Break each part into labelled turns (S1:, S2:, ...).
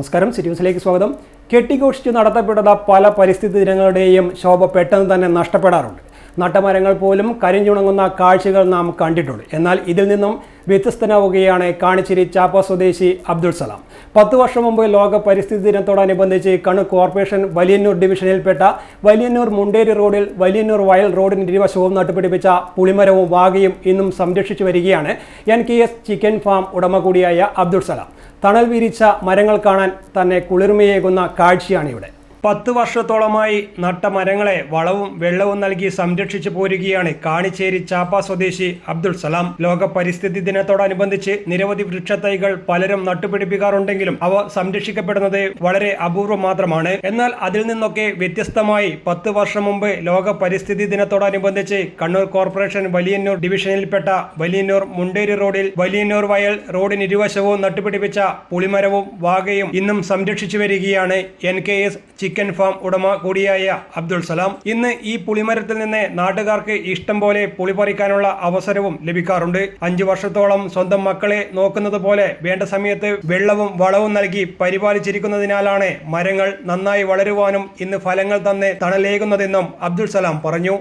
S1: നമസ്കാരം. സിറ്റിയൂസിലേക്ക് സ്വാഗതം. കെട്ടിഘോഷിച്ച് നടത്തപ്പെടുന്ന പല പരിസ്ഥിതി ദിനങ്ങളുടെയും ശോഭ പെട്ടെന്ന് തന്നെ നഷ്ടപ്പെടാറുണ്ട്. നട്ടമരങ്ങൾ പോലും കരിഞ്ഞുണങ്ങുന്ന കാഴ്ചകൾ നാം കണ്ടിട്ടുണ്ട്. എന്നാൽ ഇതിൽ നിന്നും വ്യത്യസ്തനാവുകയാണ് കാണിച്ചിരി ചാപ്പ സ്വദേശി അബ്ദുൾ സലാം. പത്ത് വർഷം മുമ്പ് ലോക പരിസ്ഥിതി ദിനത്തോടനുബന്ധിച്ച് കണ്ണൂർ കോർപ്പറേഷൻ വലിയന്നൂർ ഡിവിഷനിൽപ്പെട്ട വലിയന്നൂർ മുണ്ടേരി റോഡിൽ വലിയന്നൂർ വയൽ റോഡിന് ഇരുവശവും നട്ടുപിടിപ്പിച്ച പുളിമരവും വാഗയും ഇന്നും സംരക്ഷിച്ചു വരികയാണ് N K S chicken farm ഉടമ കൂടിയായ അബ്ദുൾ സലാം. തണൽ വിരിച്ച മരങ്ങൾ കാണാൻ തന്നെ കുളിർമയേകുന്ന കാഴ്ചയാണ് ഇവിടെ. പത്ത് വർഷത്തോളമായി നട്ട മരങ്ങളെ വളവും വെള്ളവും നൽകി സംരക്ഷിച്ചു പോരുകയാണ് കാണിച്ചേരി ചാപ്പ സ്വദേശി അബ്ദുൾ സലാം. ലോക പരിസ്ഥിതി ദിനത്തോടനുബന്ധിച്ച് നിരവധി വൃക്ഷത്തൈകൾ പലരും നട്ടുപിടിപ്പിക്കാറുണ്ടെങ്കിലും അവ സംരക്ഷിക്കപ്പെടുന്നത് വളരെ അപൂർവം മാത്രമാണ്. എന്നാൽ അതിൽ നിന്നൊക്കെ വ്യത്യസ്തമായി പത്ത് വർഷം മുമ്പ് ലോക പരിസ്ഥിതി ദിനത്തോടനുബന്ധിച്ച് കണ്ണൂർ കോർപ്പറേഷൻ വലിയന്നൂർ ഡിവിഷനിൽപ്പെട്ട വലിയന്നൂർ മുണ്ടേരി റോഡിൽ വലിയന്നൂർ വയൽ റോഡിന് ഇരുവശവും നട്ടുപിടിപ്പിച്ച പുളിമരവും വാഗയും ഇന്നും സംരക്ഷിച്ചു വരികയാണ് N K S chicken farm ഉടമ കൂടിയായ അബ്ദുൾ സലാം ഇന്ന് ഈ പുളിമരത്തിൽ നിന്ന് നാട്ടുകാർക്ക് ഇഷ്ടം പോലെ പുളി പറിക്കാനുള്ള അവസരവും ലഭിക്കാറുണ്ട്. അഞ്ചു വർഷത്തോളം സ്വന്തം മക്കളെ നോക്കുന്നത് പോലെ വേണ്ട സമയത്ത് വെള്ളവും വളവും നൽകി പരിപാലിച്ചിരിക്കുന്നതിനാലാണ് മരങ്ങൾ നന്നായി വളരുവാനും ഇന്ന് ഫലങ്ങൾ തന്നെ തണലേകുന്നതെന്നും അബ്ദുൾ സലാം പറഞ്ഞു.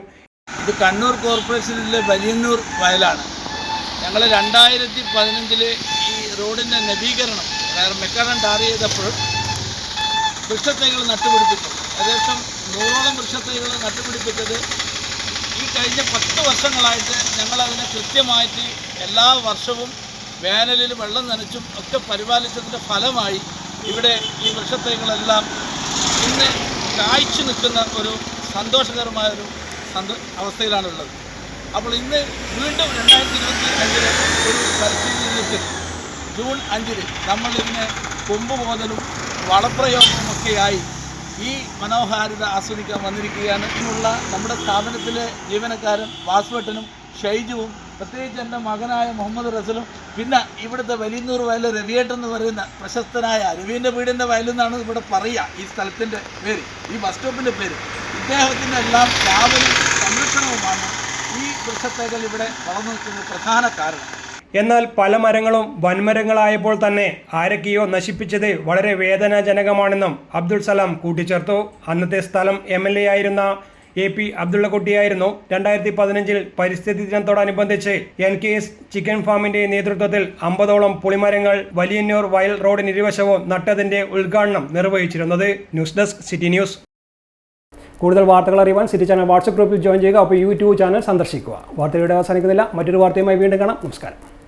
S2: ഇത് കണ്ണൂർ കോർപ്പറേഷനിലെ വലിയന്നൂർ വയലാണ്. ഞങ്ങൾ രണ്ടായിരത്തി പതിനഞ്ചിലെ ഈ റോഡിന്റെ നവീകരണം അതായത് മെക്കാനം ടാർ ചെയ്തപ്പോൾ വൃക്ഷത്തൈകൾ നട്ടുപിടിപ്പിച്ചു ഏകദേശം നൂറോളം വൃക്ഷത്തൈകൾ നട്ടുപിടിപ്പിച്ചത് ഈ കഴിഞ്ഞ പത്ത് വർഷങ്ങളായിട്ട് ഞങ്ങളതിനെ കൃത്യമായിട്ട് എല്ലാ വർഷവും വേനലിൽ വെള്ളം നനച്ചും ഒക്കെ പരിപാലിച്ചതിന്റെ ഫലമായി ഇവിടെ ഈ വൃക്ഷത്തൈകളെല്ലാം ഇന്ന് കായ്ച്ചു നിൽക്കുന്ന ഒരു സന്തോഷകരമായ ഒരു അവസ്ഥയിലാണുള്ളത്. അപ്പോൾ ഇന്ന് വീണ്ടും രണ്ടായിരത്തി ഇരുപത്തി അഞ്ചിലെ ഒരു പരിസ്ഥിതി ദിനത്തിൽ ജൂൺ അഞ്ചിന് നമ്മൾ ഇതിനെ കൊമ്പ് വളപ്രയോഗവും ഒക്കെയായി ഈ മനോഹാരിത ആസ്വദിക്കാൻ വന്നിരിക്കുകയാണ്. ഇതിനുള്ള നമ്മുടെ സ്ഥാപനത്തിലെ ജീവനക്കാരൻ വാസുവട്ടനും ഷൈജുവും പ്രത്യേകിച്ച് എന്റെ മകനായ മുഹമ്മദ് റസലും പിന്നെ ഇവിടുത്തെ വലിയന്നൂർ വയൽ രവിയേട്ടൻ എന്ന് പറയുന്ന പ്രശസ്തനായ രവീന്റെ വീടിന്റെ വയലെന്നാണ് ഇവിടെ പറയുക ഈ സ്ഥലത്തിന്റെ പേര് ഈ ബസ് സ്റ്റോപ്പിന്റെ പേര്. ഇദ്ദേഹത്തിന്റെ എല്ലാം രാവിലെ സംരക്ഷണവുമാണ് ഈ വൃക്ഷത്തേകൾ ഇവിടെ വളർന്നു നിൽക്കുന്ന പ്രധാന കാരണം.
S1: എന്നാൽ പല മരങ്ങളും വൻമരങ്ങളായപ്പോൾ തന്നെ ആരൊക്കെയോ നശിപ്പിച്ചത് വളരെ വേദനാജനകമാണെന്നും അബ്ദുൾ സലാം കൂട്ടിച്ചേർത്തു. അന്നത്തെ സ്ഥലം എം എൽ എ ആയിരുന്ന എ പി അബ്ദുള്ളക്കുട്ടിയായിരുന്നു. രണ്ടായിരത്തി പതിനഞ്ചിൽ പരിസ്ഥിതി ദിനത്തോടനുബന്ധിച്ച് എൻ കെ എസ് ചിക്കൻ ഫാമിന്റെ നേതൃത്വത്തിൽ അമ്പതോളം പുളിമരങ്ങൾ വലിയന്നൂർ വയൽ റോഡിന് ഇരുവശവും നട്ടതിന്റെ ഉദ്ഘാടനം നിർവഹിച്ചിരുന്നത് ന്യൂസ് ഡെസ്ക് സിറ്റി ന്യൂസ്. കൂടുതൽ വാർത്തകൾ അറിയാൻ സിറ്റി ചാനൽ വാട്സപ്പ് ഗ്രൂപ്പിൽ ജോയിൻ ചെയ്യുക അപ്പോൾ യൂട്യൂബ് ചാനൽ സന്ദർശിക്കുക. വാർത്തയുടെ അവസാനിക്കുന്നില്ല. മറ്റൊരു വാർത്തയുമായി വീണ്ടും കാണാം. നമസ്കാരം.